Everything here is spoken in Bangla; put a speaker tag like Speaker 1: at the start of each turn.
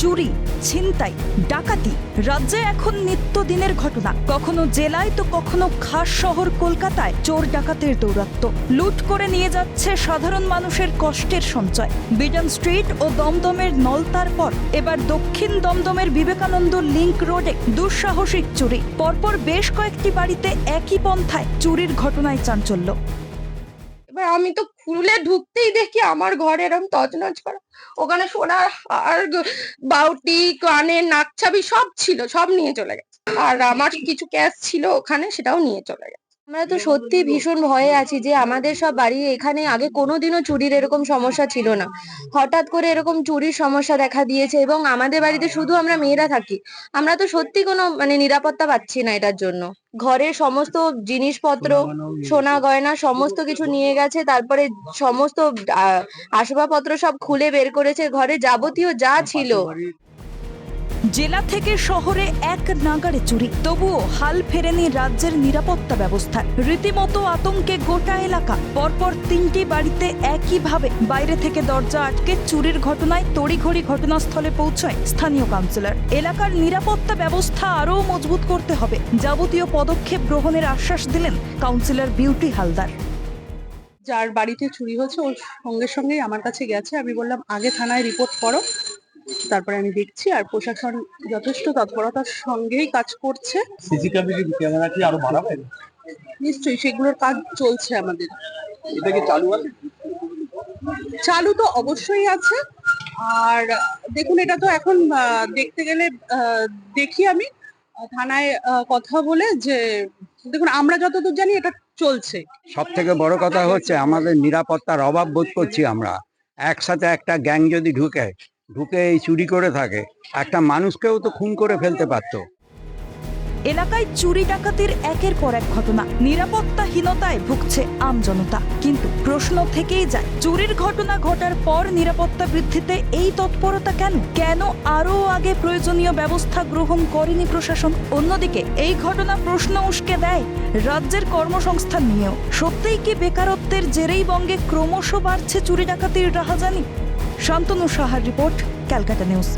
Speaker 1: চুরি, ছিনতাই, ডাকাতি, রাজ্যে এখন নিত্যদিনের ঘটনা। কখনো জেলায় তো কখনো খাস শহর কলকাতায় চোর ডাকাতের দৌরাত্ম। লুট করে নিয়ে যাচ্ছে সাধারণ মানুষের কষ্টের সঞ্চয়। বিডন স্ট্রিট ও দমদমের নলতার পর এবার দক্ষিণ দমদমের বিবেকানন্দ লিংক রোডে দুঃসাহসিক চুরি। পরপর বেশ কয়েকটি বাড়িতে একই পন্থায় চুরির ঘটনায় চাঞ্চল্য।
Speaker 2: এবার আমি তো খুলে ঢুকতেই দেখি আমার ঘরে এরম তছনছ করা। ওখানে সোনার আর বাউটি কানে নাকছাবি সব ছিল, সব নিয়ে চলে গেছে। আর আমার কিছু ক্যাশ ছিল ওখানে, সেটাও নিয়ে চলে গেছে।
Speaker 3: আমরা তো সত্যি ভীষণ ভয়ে আছি যে আমাদের সব বাড়ি এখানে আগে কোনোদিনও চুরির এরকম সমস্যা ছিল না। হঠাৎ করে এরকম চুরির সমস্যা দেখা দিয়েছে এবং আমাদের বাড়িতে শুধু আমরা মেয়েরা থাকি। আমরা তো সত্যি কোনো মানে নিরাপত্তা পাচ্ছি না এটার জন্য। ঘরের সমস্ত জিনিসপত্র, সোনা গয়না সমস্ত কিছু নিয়ে গেছে, তারপরে সমস্ত আসবাবপত্র সব খুলে বের করেছে, ঘরে যাবতীয় যা ছিল।
Speaker 1: জেলা থেকে শহরে এক নাগাড়ে চুরি। তবুও হাল ফেরেনি রাজ্যের নিরাপত্তা ব্যবস্থা। রীতিমতো আতঙ্কে গোটা এলাকা। পরপর তিনটি বাড়িতে একইভাবে বাইরে থেকে দরজা আটকে চুরির ঘটনায় তড়িঘড়ি ঘটনাস্থলে পৌঁছায় স্থানীয় কাউন্সিলর। এলাকার নিরাপত্তা ব্যবস্থা আরও মজবুত করতে হবে। যাবতীয় পদক্ষেপ গ্রহণের আশ্বাস দিলেন কাউন্সিলর বিউটি হালদার।
Speaker 4: যার বাড়িতে চুরি হয়েছে, ওর সঙ্গে সঙ্গেই আমার কাছে গেছে। আমি বললাম, আগে থানায় রিপোর্ট করো। তারপরে আমি দেখছি আর প্রশাসন যথেষ্ট তৎপরতার সঙ্গেই কাজ করছে।
Speaker 5: সিসি ক্যামেরা কি আরও বাড়াবে?
Speaker 4: নিশ্চয়ই সেগুলোর কাজ চলছে আমাদের।
Speaker 5: এটা কি চালু আছে?
Speaker 4: চালু তো অবশ্যই আছে। আর দেখুন এটা তো এখন আহ, দেখতে গেলে আহ, দেখি আমি থানায় কথা বলে যে দেখুন আমরা যতদূর জানি এটা চলছে।
Speaker 6: সব থেকে বড় কথা হচ্ছে আমাদের নিরাপত্তার অভাব বোধ করছি আমরা। একসাথে একটা গ্যাং যদি ঢুকে ঢুকে এই চুরি করে থাকে। একটা মানুষকেও তো খুন করে ফেলতে পারতো।
Speaker 1: এলাকায় চুরি ডাকাতির একের পর এক ঘটনা। নিরাপত্তাহীনতায় ভুগছে আমজনতা কিন্তু প্রশ্ন থেকেই যায়, চুরির ঘটনা ঘটার পর নিরাপত্তা বৃদ্ধিতে এই তৎপরতা কেন? কেন আরও আগে প্রয়োজনীয় ব্যবস্থা গ্রহণ করেনি প্রশাসন? অন্যদিকে, এই ঘটনা প্রশ্ন উস্কে দেয় রাজ্যের কর্মসংস্থান নিয়েও। সত্যিই কি বেকারত্বের জেরেই বঙ্গে ক্রমশ বাড়ছে চুরি ডাকাতির রাহাজানি? শান্তনু সাহার রিপোর্ট ক্যালকাটা নিউজ।